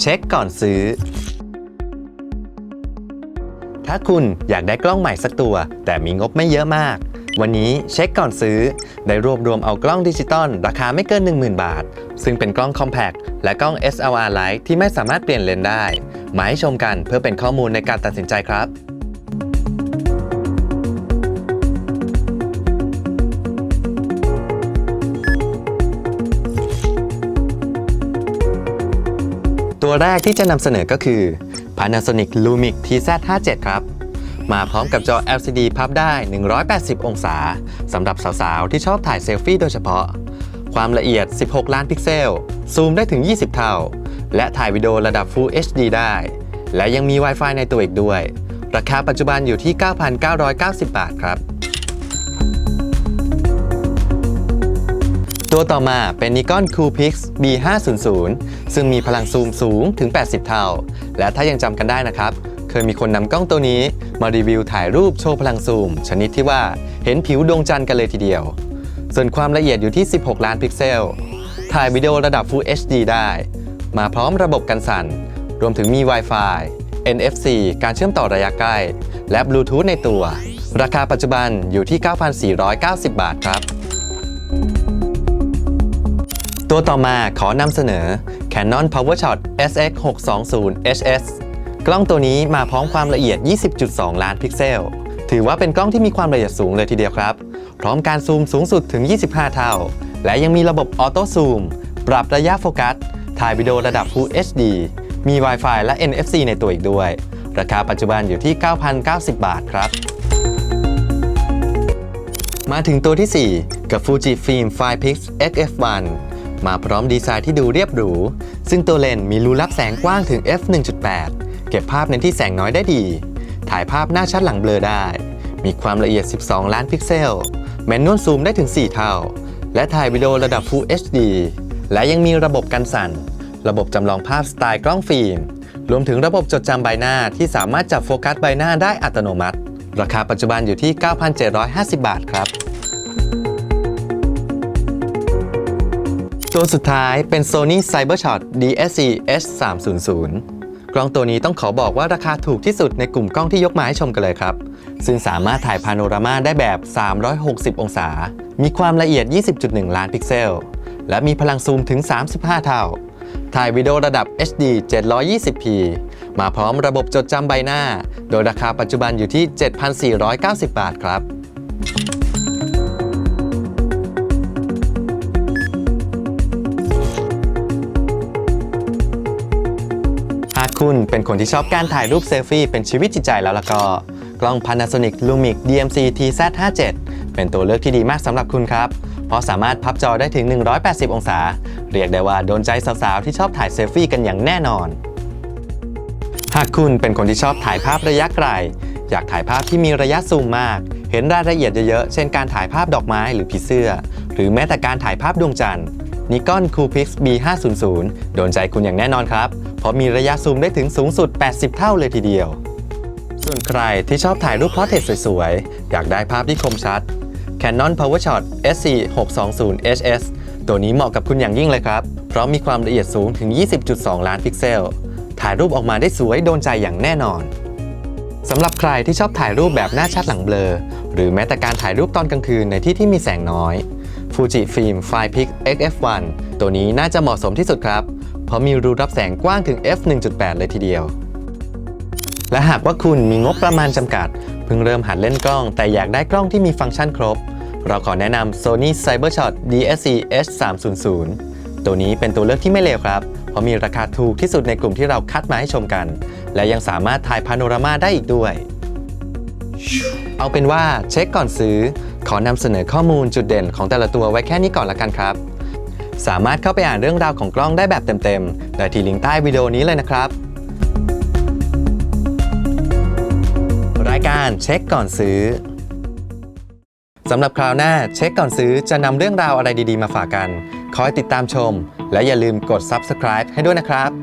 เช็คก่อนซื้อ ถ้าคุณอยากได้กล้องใหม่สักตัว แต่มีงบไม่เยอะมาก วันนี้เช็คก่อนซื้อ ได้รวบรวมเอากล้องดิจิตอลราคาไม่เกิน 10,000 บาท ซึ่งเป็นกล้องคอมแพกและกล้อง SLR Lite ที่ไม่สามารถเปลี่ยนเลนได้ มาให้ชมกันเพื่อเป็นข้อมูลในการตัดสินใจครับ ตัวแรกที่จะนำเสนอก็คือ Panasonic Lumix TZ57 ครับ มาพร้อมกับจอ LCD พับได้ 180 องศาสำหรับสาวๆ ที่ชอบถ่ายเซลฟี่โดยเฉพาะ ความละเอียด 16 ล้านพิกเซล ซูมได้ถึง 20 เท่า และถ่ายวิดีโอระดับ Full HD ได้ และยังมี Wi-Fi ในตัวอีกด้วย ราคาปัจจุบันอยู่ที่ 9,990 บาทครับ ตัวต่อมาเป็น Nikon Coolpix B500 ซึ่งมีพลังซูมสูงถึง 80 เท่า และถ้ายังจำกันได้นะครับ เคยมีคนนำกล้องตัวนี้มารีวิวถ่ายรูปโชว์พลังซูม ชนิดที่ว่าเห็นผิวดวงจันทร์กันเลยทีเดียว ส่วนความละเอียดอยู่ที่ 16 ล้านพิกเซล ถ่ายวิดีโอระดับ Full HD ได้ มาพร้อมระบบกันสั่น รวมถึงมี Wi-Fi NFC การเชื่อมต่อระยะใกล้ และ Bluetooth ในตัว ราคาปัจจุบันอยู่ที่ 9,490 บาทครับ ตัวต่อมาขอนำเสนอ Canon PowerShot SX620 HS กล้องตัวนี้มาพร้อมความละเอียด 20.2 ล้านพิกเซล ถือว่าเป็นกล้องที่มีความละเอียดสูงเลยทีเดียวครับ พร้อมการซูมสูงสุดถึง 25 เท่า และยังมีระบบออโต้ซูม ปรับระยะโฟกัส ถ่ายวิดีโอระดับ Full HD มี Wi-Fi และ NFC ในตัวอีกด้วย ราคาปัจจุบันอยู่ที่ 9,090 บาทครับ มาถึงตัวที่ 4 กับ Fujifilm 5pix XF1 มาพร้อมดีไซน์ที่ดูเรียบหรู ซึ่งตัวเลนส์มีรูรับแสงกว้างถึง f 1.8 เก็บภาพในที่แสงน้อยได้ดี ถ่ายภาพหน้าชัดหลังเบลอได้ มีความละเอียด 12 ล้านพิกเซล แมนนวลซูมได้ถึง 4 เท่า และถ่ายวิดีโอระดับ Full HD และยังมีระบบกันสั่น ระบบจำลองภาพสไตล์กล้องฟิล์ม รวมถึงระบบจดจำใบหน้าที่สามารถจับโฟกัสใบหน้าได้อัตโนมัติ ราคาปัจจุบันอยู่ที่ 9,750 บาทครับ ตัวสุดท้ายเป็น Sony Cybershot DSC S300 กล้องตัวนี้ต้องขอบอกว่าราคาถูกที่สุดในกลุ่มกล้องที่ยกมาให้ชมกันเลยครับ ซึ่งสามารถถ่ายพาโนรามาได้แบบ 360 องศา มีความละเอียด 20.1 ล้านพิกเซล และมีพลังซูมถึง 35 เท่า ถ่ายวิดีโอระดับ HD 720p มาพร้อมระบบจดจำใบหน้า โดยราคาปัจจุบันอยู่ที่ 7,490 บาทครับ คุณเป็นคนที่ชอบการถ่ายรูปเซลฟี่เป็นชีวิตจิตใจแล้วล่ะก็ กล้อง Panasonic Lumix DMC TZ57 เป็นตัวเลือกที่ดีมากสำหรับคุณครับ เพราะสามารถพับจอได้ถึง 180 องศา เรียกได้ว่าโดนใจสาวๆ ที่ชอบถ่ายเซลฟี่กันอย่างแน่นอน หากคุณเป็นคนที่ชอบถ่ายภาพระยะไกล อยากถ่ายภาพที่มีระยะซูมมาก เห็นรายละเอียดเยอะๆ เช่นการถ่ายภาพดอกไม้หรือผีเสื้อ หรือแม้แต่การถ่ายภาพดวงจันทร์ Nikon Coolpix B500 โดนใจคุณอย่างแน่นอนครับ เพราะมีระยะซูมได้ถึงสูงสุด 80 เท่าเลยทีเดียว ส่วนใครที่ชอบถ่ายรูปพอร์เทรตสวยๆ อยากได้ภาพที่คมชัด Canon PowerShot SC620 HS ตัวนี้เหมาะกับคุณอย่างยิ่งเลยครับ เพราะมีความละเอียดสูงถึง 20.2 ล้านพิกเซล ถ่ายรูปออกมาได้สวยโดนใจอย่างแน่นอนสำหรับใครที่ชอบถ่ายรูปแบบหน้าชัดหลังเบลอ หรือแม้แต่การถ่ายรูปตอนกลางคืนในที่ที่มีแสงน้อย Fujifilm 5pix XF1 ตัวนี้น่าจะเหมาะสมที่สุดครับ เพราะมีรูรับแสงกว้างถึง f 1.8 เลยทีเดียว และหากว่าคุณมีงบประมาณจำกัด เพิ่งเริ่มหัดเล่นกล้อง แต่อยากได้กล้องที่มีฟังก์ชันครบ เราขอแนะนำ Sony Cybershot DSC S300 ตัวนี้เป็นตัวเลือกที่ไม่เลวครับ เพราะมีราคาถูกที่สุดในกลุ่มที่เราคัดมาให้ชมกัน และยังสามารถถ่ายพาโนรามาได้อีกด้วย เอาเป็นว่าเช็คก่อนซื้อ ขอนำเสนอข้อมูลจุดเด่นของแต่ละตัวไว้แค่นี้ก่อนละกันครับ สามารถเข้าไปอ่านเรื่องราวของกล้องได้แบบเต็มๆได้ที่ลิงก์ใต้วิดีโอนี้เลยนะครับ รายการเช็คก่อนซื้อสำหรับคราวหน้าเช็คก่อนซื้อจะนำเรื่องราวอะไรดีๆมาฝากกัน คอยติดตามชม และอย่าลืมกด Subscribe ให้ด้วยนะครับ